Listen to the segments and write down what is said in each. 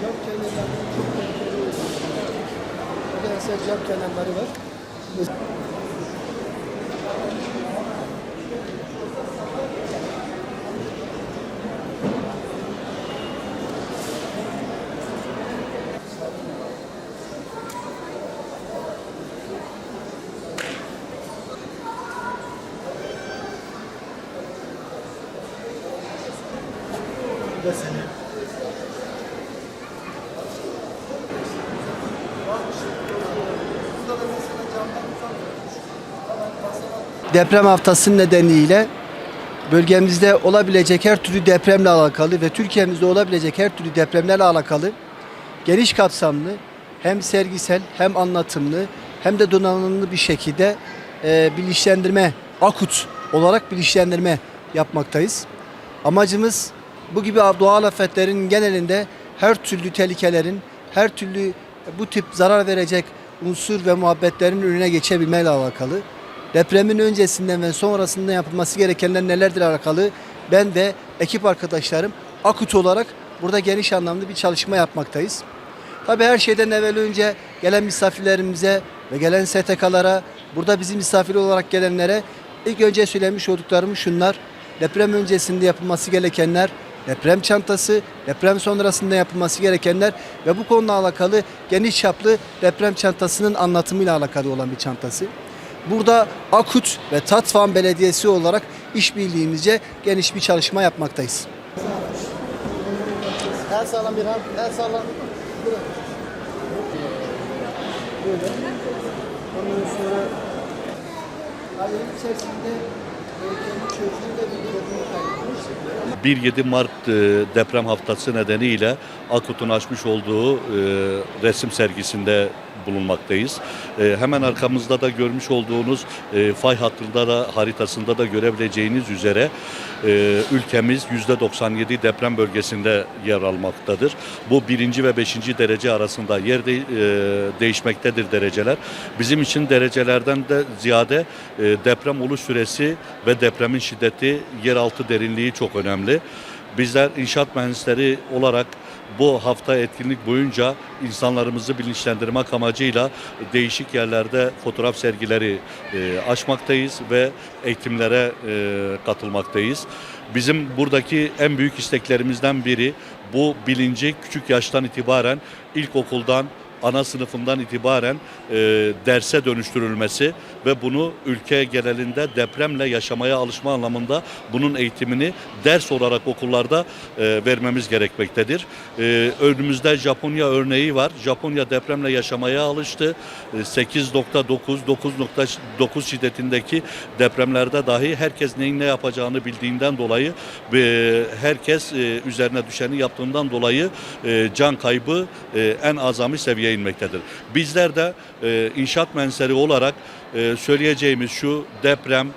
Cam kenarları çok tehlikeli oluyor. Burada mesela cam kenarları var. Mesela. Deprem haftası nedeniyle bölgemizde olabilecek her türlü depremle alakalı ve Türkiye'mizde olabilecek her türlü depremlerle alakalı geniş kapsamlı hem sergisel hem anlatımlı hem de donanımlı bir şekilde e, bilinçlendirme, akut olarak bilinçlendirme yapmaktayız. Amacımız bu gibi doğal afetlerin genelinde her türlü tehlikelerin, her türlü bu tip zarar verecek unsur ve muhabbetlerin önüne geçebilmeyle alakalı. Depremin öncesinden ve sonrasında yapılması gerekenler nelerdir alakalı ben ve ekip arkadaşlarım akut olarak burada geniş anlamda bir çalışma yapmaktayız. Tabii her şeyden evvel önce gelen misafirlerimize ve gelen STK'lara, burada bizim misafir olarak gelenlere ilk önce söylemiş olduklarım şunlar. Deprem öncesinde yapılması gerekenler, deprem çantası, deprem sonrasında yapılması gerekenler ve bu konuyla alakalı geniş çaplı deprem çantasının anlatımıyla alakalı olan bir çantası. Burada Akut ve Tatvan Belediyesi olarak işbirliğimizce geniş bir çalışma yapmaktayız. El sağlam bir el sağlam. Böyle. Ondan sonra ayın içerisinde e, kendi çocuğunu kaybetmiş. 1-7 Mart e, deprem haftası nedeniyle Akut'un açmış olduğu e, resim sergisinde bulunmaktayız. E, hemen arkamızda da görmüş olduğunuz e, fay hattında da haritasında da görebileceğiniz üzere e, ülkemiz %97 deprem bölgesinde yer almaktadır. Bu birinci ve beşinci derece arasında yer de, e, değişmektedir dereceler. Bizim için derecelerden de ziyade e, deprem oluş süresi ve depremin şiddeti, yeraltı derinliği çok önemli. Bizler inşaat mühendisleri olarak bu hafta etkinlik boyunca insanlarımızı bilinçlendirmek amacıyla değişik yerlerde fotoğraf sergileri e, açmaktayız ve eğitimlere e, katılmaktayız. Bizim buradaki en büyük isteklerimizden biri bu bilinci küçük yaştan itibaren ilkokuldan ana sınıfından itibaren e, derse dönüştürülmesi ve bunu ülke genelinde depremle yaşamaya alışma anlamında bunun eğitimini ders olarak okullarda e, vermemiz gerekmektedir. E, önümüzde Japonya örneği var. Japonya depremle yaşamaya alıştı. E, 8.9, 9.9 şiddetindeki depremlerde dahi herkes neyin ne yapacağını bildiğinden dolayı e, herkes e, üzerine düşeni yaptığından dolayı e, can kaybı e, en azami seviyeye inmektedir. Bizler de e, inşaat mühendisleri olarak e, söyleyeceğimiz şu deprem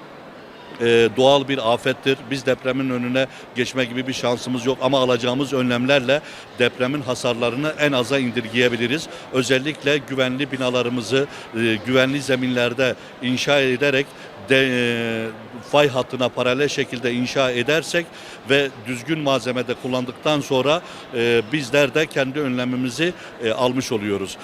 e, doğal bir afettir. Biz depremin önüne geçme gibi bir şansımız yok ama alacağımız önlemlerle depremin hasarlarını en aza indirgeyebiliriz. Özellikle güvenli binalarımızı e, güvenli zeminlerde inşa ederek de, e, fay hattına paralel şekilde inşa edersek ve düzgün malzemede kullandıktan sonra e, bizler de kendi önlemimizi e, almış oluyoruz.